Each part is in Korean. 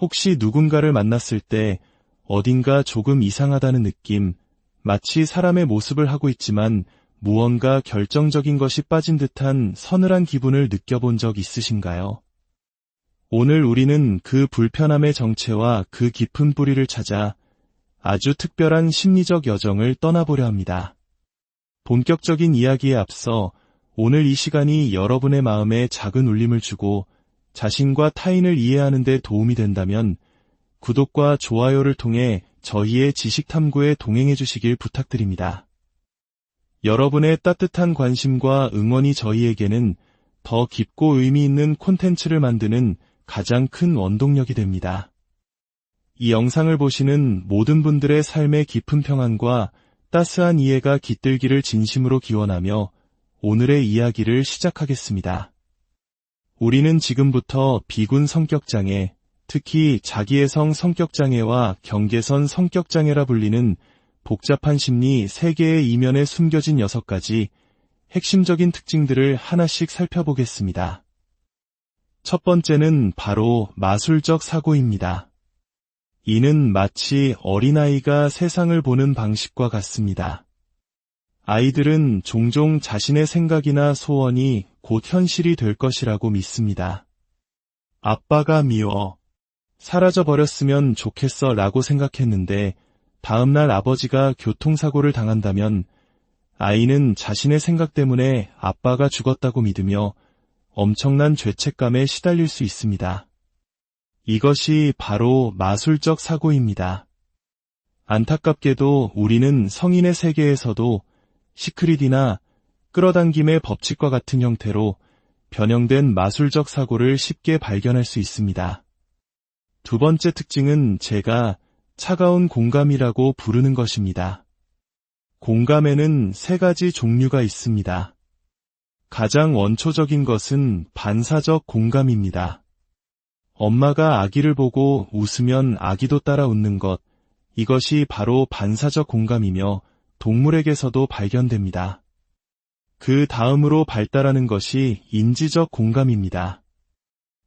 혹시 누군가를 만났을 때 어딘가 조금 이상하다는 느낌, 마치 사람의 모습을 하고 있지만 무언가 결정적인 것이 빠진 듯한 서늘한 기분을 느껴본 적 있으신가요? 오늘 우리는 그 불편함의 정체와 그 깊은 뿌리를 찾아 아주 특별한 심리적 여정을 떠나보려 합니다. 본격적인 이야기에 앞서 오늘 이 시간이 여러분의 마음에 작은 울림을 주고 자신과 타인을 이해하는 데 도움이 된다면 구독과 좋아요를 통해 저희의 지식 탐구에 동행해 주시길 부탁드립니다. 여러분의 따뜻한 관심과 응원이 저희에게는 더 깊고 의미 있는 콘텐츠를 만드는 가장 큰 원동력이 됩니다. 이 영상을 보시는 모든 분들의 삶의 깊은 평안과 따스한 이해가 깃들기를 진심으로 기원하며 오늘의 이야기를 시작하겠습니다. 우리는 지금부터 비군 성격장애, 특히 자기애성 성격장애와 경계선 성격장애라 불리는 복잡한 심리 3개의 이면에 숨겨진 6가지 핵심적인 특징들을 하나씩 살펴보겠습니다. 첫 번째는 바로 마술적 사고입니다. 이는 마치 어린아이가 세상을 보는 방식과 같습니다. 아이들은 종종 자신의 생각이나 소원이 곧 현실이 될 것이라고 믿습니다. 아빠가 미워. 사라져 버렸으면 좋겠어 라고 생각했는데 다음날 아버지가 교통사고를 당한다면 아이는 자신의 생각 때문에 아빠가 죽었다고 믿으며 엄청난 죄책감에 시달릴 수 있습니다. 이것이 바로 마술적 사고입니다. 안타깝게도 우리는 성인의 세계에서도 시크릿이나 끌어당김의 법칙과 같은 형태로 변형된 마술적 사고를 쉽게 발견할 수 있습니다. 두 번째 특징은 제가 차가운 공감이라고 부르는 것입니다. 공감에는 세 가지 종류가 있습니다. 가장 원초적인 것은 반사적 공감입니다. 엄마가 아기를 보고 웃으면 아기도 따라 웃는 것, 이것이 바로 반사적 공감이며 동물에게서도 발견됩니다. 그 다음으로 발달하는 것이 인지적 공감입니다.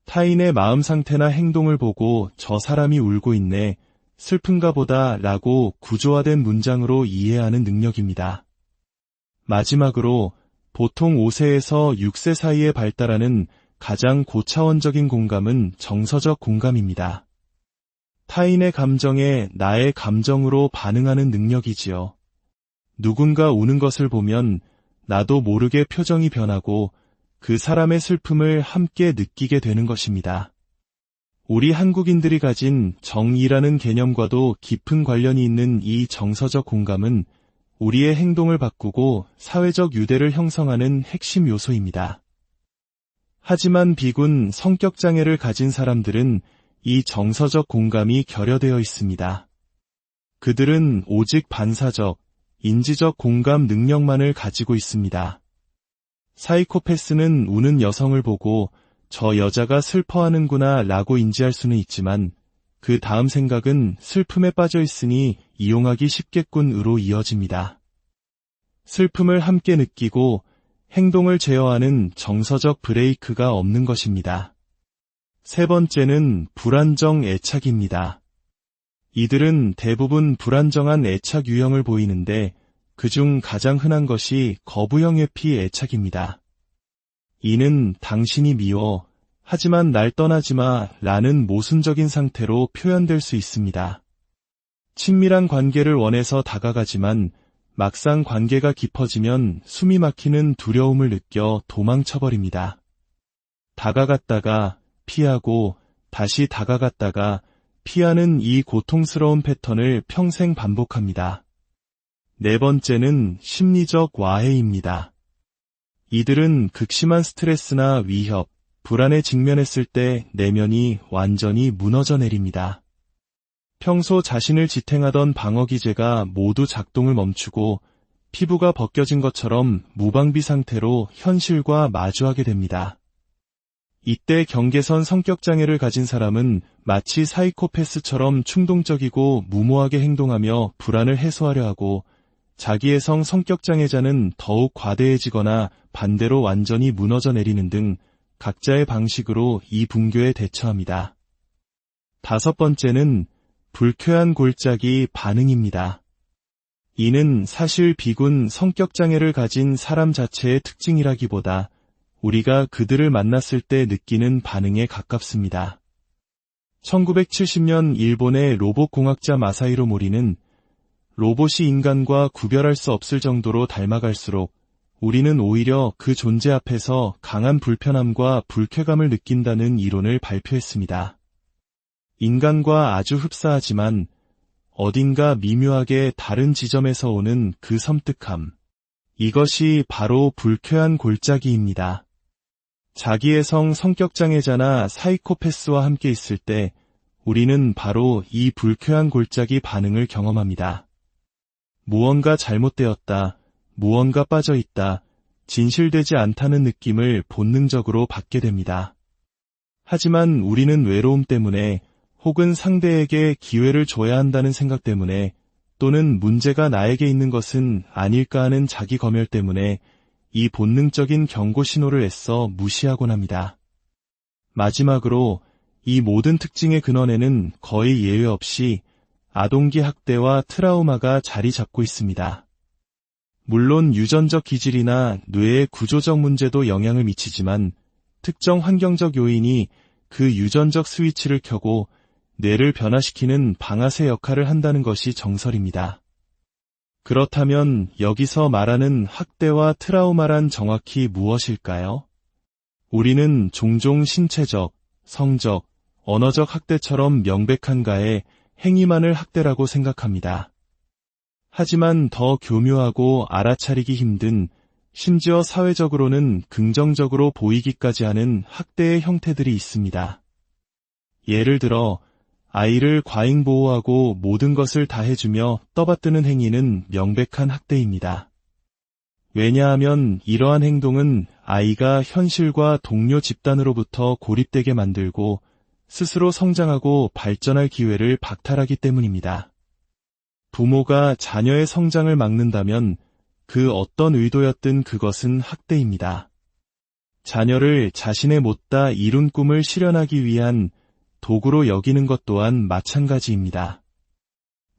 타인의 마음 상태나 행동을 보고 저 사람이 울고 있네, 슬픈가 보다 라고 구조화된 문장으로 이해하는 능력입니다. 마지막으로 보통 5세에서 6세 사이에 발달하는 가장 고차원적인 공감은 정서적 공감입니다. 타인의 감정에 나의 감정으로 반응하는 능력이지요. 누군가 우는 것을 보면 나도 모르게 표정이 변하고 그 사람의 슬픔을 함께 느끼게 되는 것입니다. 우리 한국인들이 가진 정의라는 개념과도 깊은 관련이 있는 이 정서적 공감은 우리의 행동을 바꾸고 사회적 유대를 형성하는 핵심 요소입니다. 하지만 비군 성격장애를 가진 사람들은 이 정서적 공감이 결여되어 있습니다. 그들은 오직 반사적, 인지적 공감 능력만을 가지고 있습니다. 사이코패스는 우는 여성을 보고 저 여자가 슬퍼하는구나 라고 인지할 수는 있지만 그 다음 생각은 슬픔에 빠져 있으니 이용하기 쉽겠군으로 이어집니다. 슬픔을 함께 느끼고 행동을 제어하는 정서적 브레이크가 없는 것입니다. 세 번째는 불안정 애착입니다. 이들은 대부분 불안정한 애착 유형을 보이는데 그중 가장 흔한 것이 거부형 회피 애착입니다. 이는 당신이 미워 하지만 날 떠나지 마 라는 모순적인 상태로 표현될 수 있습니다. 친밀한 관계를 원해서 다가가지만 막상 관계가 깊어지면 숨이 막히는 두려움을 느껴 도망쳐버립니다. 다가갔다가 피하고 다시 다가갔다가 피하는 이 고통스러운 패턴을 평생 반복합니다. 네 번째는 심리적 와해입니다. 이들은 극심한 스트레스나 위협, 불안에 직면했을 때 내면이 완전히 무너져 내립니다. 평소 자신을 지탱하던 방어기제가 모두 작동을 멈추고 피부가 벗겨진 것처럼 무방비 상태로 현실과 마주하게 됩니다. 이때 경계선 성격장애를 가진 사람은 마치 사이코패스처럼 충동적이고 무모하게 행동하며 불안을 해소하려 하고 자기의 성 성격장애자는 더욱 과대해지거나 반대로 완전히 무너져 내리는 등 각자의 방식으로 이 붕괴에 대처합니다. 다섯 번째는 불쾌한 골짜기 반응입니다. 이는 사실 비군 성격장애를 가진 사람 자체의 특징이라기보다 우리가 그들을 만났을 때 느끼는 반응에 가깝습니다. 1970년 일본의 로봇 공학자 마사이로 모리는 로봇이 인간과 구별할 수 없을 정도로 닮아갈수록 우리는 오히려 그 존재 앞에서 강한 불편함과 불쾌감을 느낀다는 이론을 발표했습니다. 인간과 아주 흡사하지만 어딘가 미묘하게 다른 지점에서 오는 그 섬뜩함. 이것이 바로 불쾌한 골짜기입니다. 자기의 성 성격장애자나 사이코패스와 함께 있을 때 우리는 바로 이 불쾌한 골짜기 반응을 경험합니다. 무언가 잘못되었다, 무언가 빠져 있다, 진실되지 않다는 느낌을 본능적으로 받게 됩니다. 하지만 우리는 외로움 때문에 혹은 상대에게 기회를 줘야 한다는 생각 때문에 또는 문제가 나에게 있는 것은 아닐까 하는 자기 검열 때문에 이 본능적인 경고 신호를 애써 무시하곤 합니다. 마지막으로 이 모든 특징의 근원에는 거의 예외 없이 아동기 학대와 트라우마가 자리 잡고 있습니다. 물론 유전적 기질이나 뇌의 구조적 문제도 영향을 미치지만 특정 환경적 요인이 그 유전적 스위치를 켜고 뇌를 변화시키는 방아쇠 역할을 한다는 것이 정설입니다. 그렇다면 여기서 말하는 학대와 트라우마란 정확히 무엇일까요? 우리는 종종 신체적, 성적, 언어적 학대처럼 명백한 가에 행위만을 학대라고 생각합니다. 하지만 더 교묘하고 알아차리기 힘든 심지어 사회적으로는 긍정적으로 보이기까지 하는 학대의 형태들이 있습니다. 예를 들어 아이를 과잉 보호하고 모든 것을 다 해주며 떠받드는 행위는 명백한 학대입니다. 왜냐하면 이러한 행동은 아이가 현실과 동료 집단으로부터 고립되게 만들고 스스로 성장하고 발전할 기회를 박탈하기 때문입니다. 부모가 자녀의 성장을 막는다면 그 어떤 의도였든 그것은 학대입니다. 자녀를 자신의 못다 이룬 꿈을 실현하기 위한 도구로 여기는 것 또한 마찬가지입니다.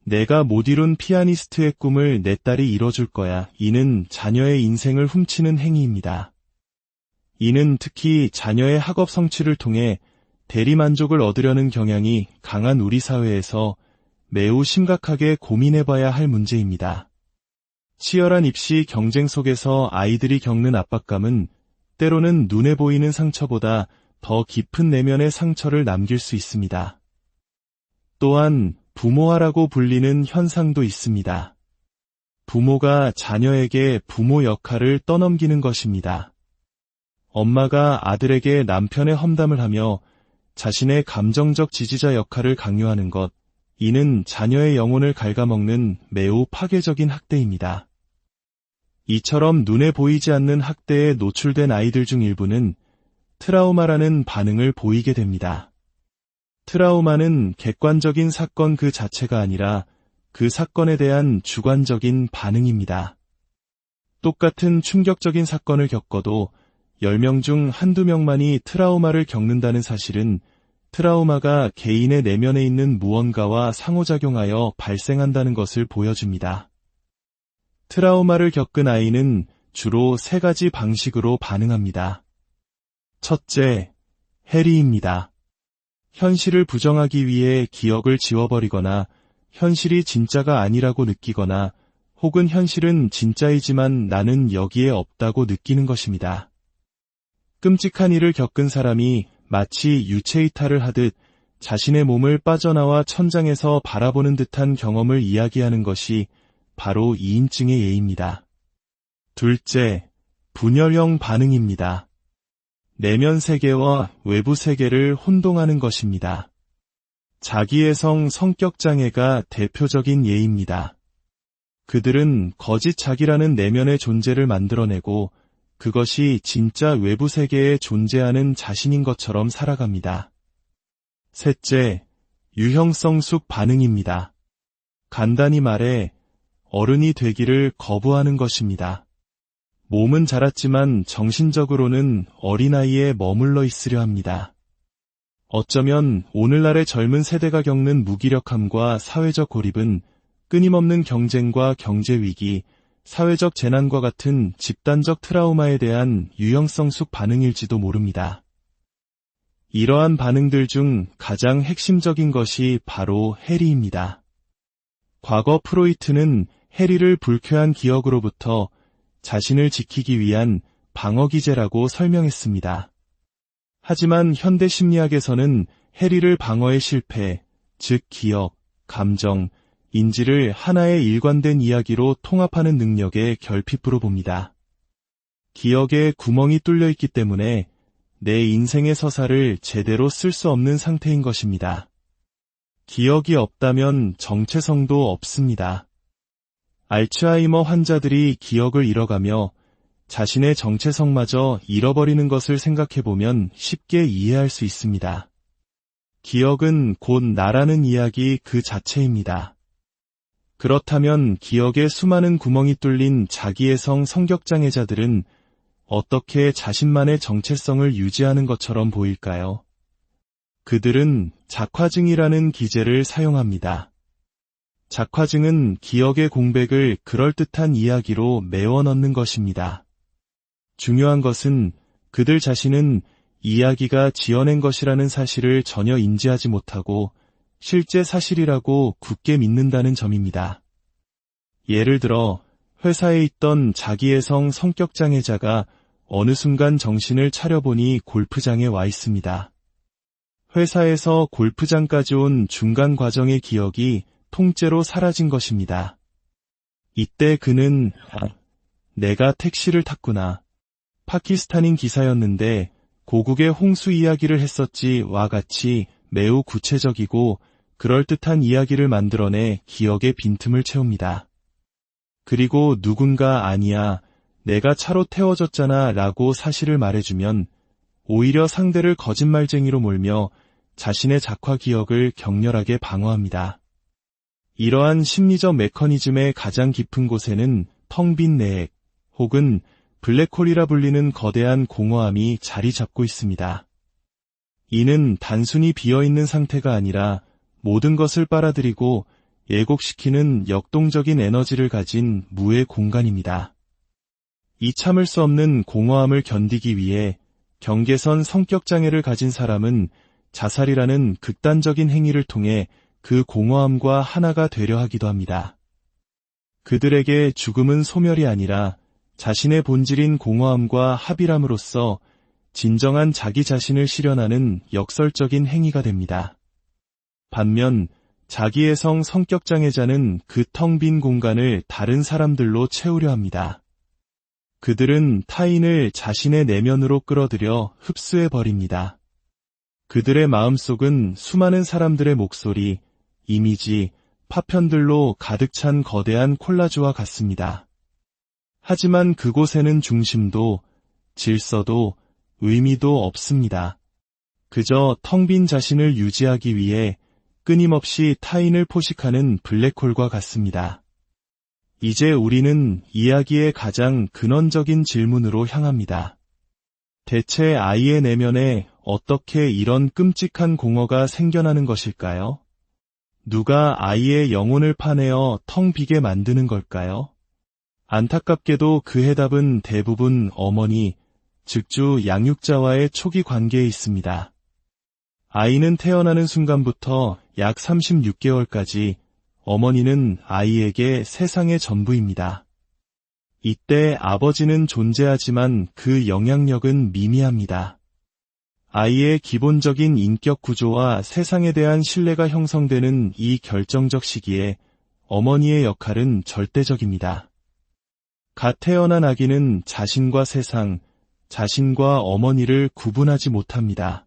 내가 못 이룬 피아니스트의 꿈을 내 딸이 이뤄줄 거야. 이는 자녀의 인생을 훔치는 행위입니다. 이는 특히 자녀의 학업 성취를 통해 대리만족을 얻으려는 경향이 강한 우리 사회에서 매우 심각하게 고민해봐야 할 문제입니다. 치열한 입시 경쟁 속에서 아이들이 겪는 압박감은 때로는 눈에 보이는 상처보다 더 깊은 내면의 상처를 남길 수 있습니다. 또한 부모화라고 불리는 현상도 있습니다. 부모가 자녀에게 부모 역할을 떠넘기는 것입니다. 엄마가 아들에게 남편의 험담을 하며 자신의 감정적 지지자 역할을 강요하는 것, 이는 자녀의 영혼을 갉아먹는 매우 파괴적인 학대입니다. 이처럼 눈에 보이지 않는 학대에 노출된 아이들 중 일부는 트라우마라는 반응을 보이게 됩니다. 트라우마는 객관적인 사건 그 자체가 아니라 그 사건에 대한 주관적인 반응입니다. 똑같은 충격적인 사건을 겪어도 10명 중 한두 명만이 트라우마를 겪는다는 사실은 트라우마가 개인의 내면에 있는 무언가와 상호작용하여 발생한다는 것을 보여줍니다. 트라우마를 겪은 아이는 주로 세 가지 방식으로 반응합니다. 첫째, 해리입니다. 현실을 부정하기 위해 기억을 지워버리거나 현실이 진짜가 아니라고 느끼거나 혹은 현실은 진짜이지만 나는 여기에 없다고 느끼는 것입니다. 끔찍한 일을 겪은 사람이 마치 유체이탈을 하듯 자신의 몸을 빠져나와 천장에서 바라보는 듯한 경험을 이야기하는 것이 바로 이인증의 예입니다. 둘째, 분열형 반응입니다. 내면 세계와 외부 세계를 혼동하는 것입니다. 자기의 성 성격 장애가 대표적인 예입니다. 그들은 거짓 자기라는 내면의 존재를 만들어내고 그것이 진짜 외부 세계에 존재하는 자신인 것처럼 살아갑니다. 셋째, 유형성 숙 반응입니다. 간단히 말해 어른이 되기를 거부하는 것입니다. 몸은 자랐지만 정신적으로는 어린아이에 머물러 있으려 합니다. 어쩌면 오늘날의 젊은 세대가 겪는 무기력함과 사회적 고립은 끊임없는 경쟁과 경제 위기, 사회적 재난과 같은 집단적 트라우마에 대한 유형성 숙 반응일지도 모릅니다. 이러한 반응들 중 가장 핵심적인 것이 바로 해리입니다. 과거 프로이트는 해리를 불쾌한 기억으로부터 자신을 지키기 위한 방어기제라고 설명했습니다. 하지만 현대 심리학에서는 해리를 방어의 실패, 즉 기억, 감정, 인지를 하나의 일관된 이야기로 통합하는 능력의 결핍으로 봅니다. 기억에 구멍이 뚫려 있기 때문에 내 인생의 서사를 제대로 쓸 수 없는 상태인 것입니다. 기억이 없다면 정체성도 없습니다. 알츠하이머 환자들이 기억을 잃어가며 자신의 정체성마저 잃어버리는 것을 생각해보면 쉽게 이해할 수 있습니다. 기억은 곧 나라는 이야기 그 자체입니다. 그렇다면 기억에 수많은 구멍이 뚫린 자기애성 성격장애자들은 어떻게 자신만의 정체성을 유지하는 것처럼 보일까요? 그들은 작화증이라는 기제를 사용합니다. 작화증은 기억의 공백을 그럴듯한 이야기로 메워 넣는 것입니다. 중요한 것은 그들 자신은 이야기가 지어낸 것이라는 사실을 전혀 인지하지 못하고 실제 사실이라고 굳게 믿는다는 점입니다. 예를 들어 회사에 있던 자기애성 성격장애자가 어느 순간 정신을 차려보니 골프장에 와 있습니다. 회사에서 골프장까지 온 중간 과정의 기억이 통째로 사라진 것입니다. 이때 그는 아, 내가 택시를 탔구나. 파키스탄인 기사였는데 고국의 홍수 이야기를 했었지와 같이 매우 구체적이고 그럴듯한 이야기를 만들어내 기억의 빈틈을 채웁니다. 그리고 누군가 아니야 내가 차로 태워졌잖아 라고 사실을 말해주면 오히려 상대를 거짓말쟁이로 몰며 자신의 작화 기억을 격렬하게 방어합니다. 이러한 심리적 메커니즘의 가장 깊은 곳에는 텅 빈 내액 혹은 블랙홀이라 불리는 거대한 공허함이 자리 잡고 있습니다. 이는 단순히 비어있는 상태가 아니라 모든 것을 빨아들이고 예곡시키는 역동적인 에너지를 가진 무의 공간입니다. 이 참을 수 없는 공허함을 견디기 위해 경계선 성격장애를 가진 사람은 자살이라는 극단적인 행위를 통해 그 공허함과 하나가 되려 하기도 합니다. 그들에게 죽음은 소멸이 아니라 자신의 본질인 공허함과 합일함으로써 진정한 자기 자신을 실현하는 역설적인 행위가 됩니다. 반면 자기의 성 성격 장애자는 그 텅 빈 공간을 다른 사람들로 채우려 합니다. 그들은 타인을 자신의 내면으로 끌어들여 흡수해 버립니다. 그들의 마음속은 수많은 사람들의 목소리, 이미지, 파편들로 가득 찬 거대한 콜라주와 같습니다. 하지만 그곳에는 중심도, 질서도, 의미도 없습니다. 그저 텅 빈 자신을 유지하기 위해 끊임없이 타인을 포식하는 블랙홀과 같습니다. 이제 우리는 이야기의 가장 근원적인 질문으로 향합니다. 대체 아이의 내면에 어떻게 이런 끔찍한 공허가 생겨나는 것일까요? 누가 아이의 영혼을 파내어 텅 비게 만드는 걸까요? 안타깝게도 그 해답은 대부분 어머니, 즉주 양육자와의 초기 관계에 있습니다. 아이는 태어나는 순간부터 약 36개월까지 어머니는 아이에게 세상의 전부입니다. 이때 아버지는 존재하지만 그 영향력은 미미합니다. 아이의 기본적인 인격 구조와 세상에 대한 신뢰가 형성되는 이 결정적 시기에 어머니의 역할은 절대적입니다. 갓 태어난 아기는 자신과 세상, 자신과 어머니를 구분하지 못합니다.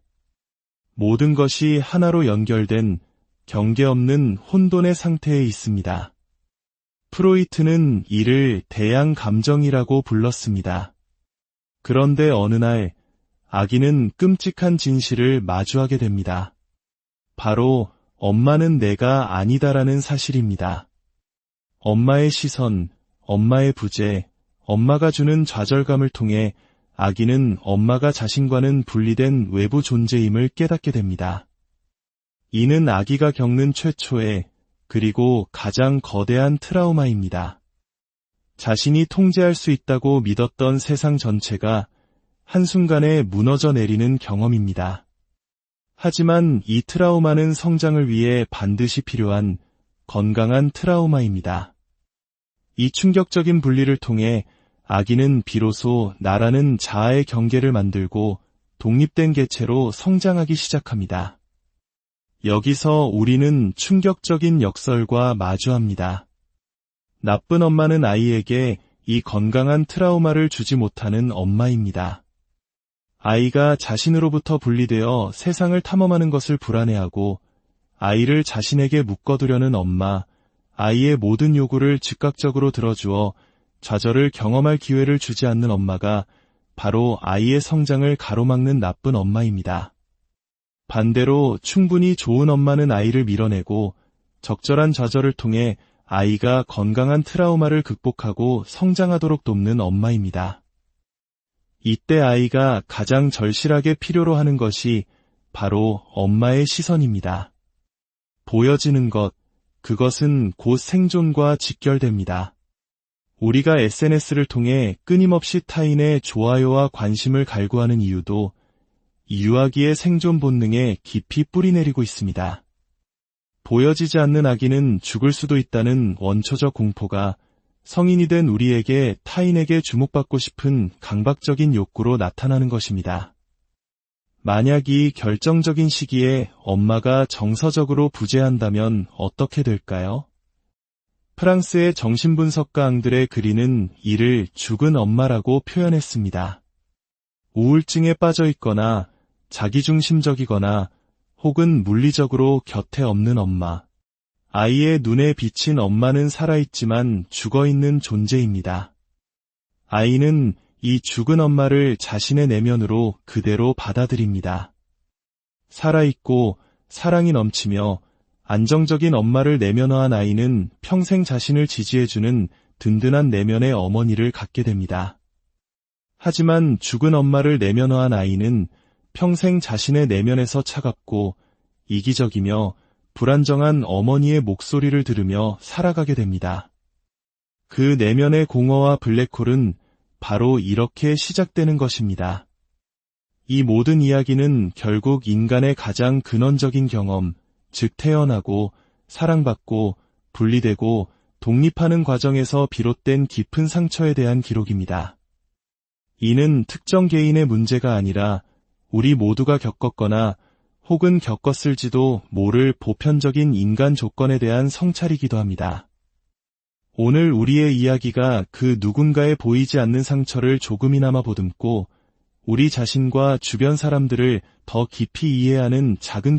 모든 것이 하나로 연결된 경계 없는 혼돈의 상태에 있습니다. 프로이트는 이를 대양 감정이라고 불렀습니다. 그런데 어느 날 아기는 끔찍한 진실을 마주하게 됩니다. 바로 엄마는 내가 아니다라는 사실입니다. 엄마의 시선, 엄마의 부재, 엄마가 주는 좌절감을 통해 아기는 엄마가 자신과는 분리된 외부 존재임을 깨닫게 됩니다. 이는 아기가 겪는 최초의 그리고 가장 거대한 트라우마입니다. 자신이 통제할 수 있다고 믿었던 세상 전체가 한순간에 무너져 내리는 경험입니다. 하지만 이 트라우마는 성장을 위해 반드시 필요한 건강한 트라우마입니다. 이 충격적인 분리를 통해 아기는 비로소 나라는 자아의 경계를 만들고 독립된 개체로 성장하기 시작합니다. 여기서 우리는 충격적인 역설과 마주합니다. 나쁜 엄마는 아이에게 이 건강한 트라우마를 주지 못하는 엄마입니다. 아이가 자신으로부터 분리되어 세상을 탐험하는 것을 불안해하고 아이를 자신에게 묶어두려는 엄마, 아이의 모든 요구를 즉각적으로 들어주어 좌절을 경험할 기회를 주지 않는 엄마가 바로 아이의 성장을 가로막는 나쁜 엄마입니다. 반대로 충분히 좋은 엄마는 아이를 밀어내고 적절한 좌절을 통해 아이가 건강한 트라우마를 극복하고 성장하도록 돕는 엄마입니다. 이때 아이가 가장 절실하게 필요로 하는 것이 바로 엄마의 시선입니다. 보여지는 것, 그것은 곧 생존과 직결됩니다. 우리가 SNS를 통해 끊임없이 타인의 좋아요와 관심을 갈구하는 이유도 유아기의 생존 본능에 깊이 뿌리내리고 있습니다. 보여지지 않는 아기는 죽을 수도 있다는 원초적 공포가 성인이 된 우리에게 타인에게 주목받고 싶은 강박적인 욕구로 나타나는 것입니다. 만약 이 결정적인 시기에 엄마가 정서적으로 부재한다면 어떻게 될까요? 프랑스의 정신분석가 앙들의 그리는 이를 죽은 엄마라고 표현했습니다. 우울증에 빠져 있거나 자기중심적이거나 혹은 물리적으로 곁에 없는 엄마. 아이의 눈에 비친 엄마는 살아있지만 죽어있는 존재입니다. 아이는 이 죽은 엄마를 자신의 내면으로 그대로 받아들입니다. 살아있고 사랑이 넘치며 안정적인 엄마를 내면화한 아이는 평생 자신을 지지해주는 든든한 내면의 어머니를 갖게 됩니다. 하지만 죽은 엄마를 내면화한 아이는 평생 자신의 내면에서 차갑고 이기적이며 불안정한 어머니의 목소리를 들으며 살아가게 됩니다. 그 내면의 공허와 블랙홀은 바로 이렇게 시작되는 것입니다. 이 모든 이야기는 결국 인간의 가장 근원적인 경험, 즉 태어나고 사랑받고 분리되고 독립하는 과정에서 비롯된 깊은 상처에 대한 기록입니다. 이는 특정 개인의 문제가 아니라 우리 모두가 겪었거나 혹은 겪었을지도 모를 보편적인 인간 조건에 대한 성찰이기도 합니다. 오늘 우리의 이야기가 그 누군가에 보이지 않는 상처를 조금이나마 보듬고 우리 자신과 주변 사람들을 더 깊이 이해하는 작은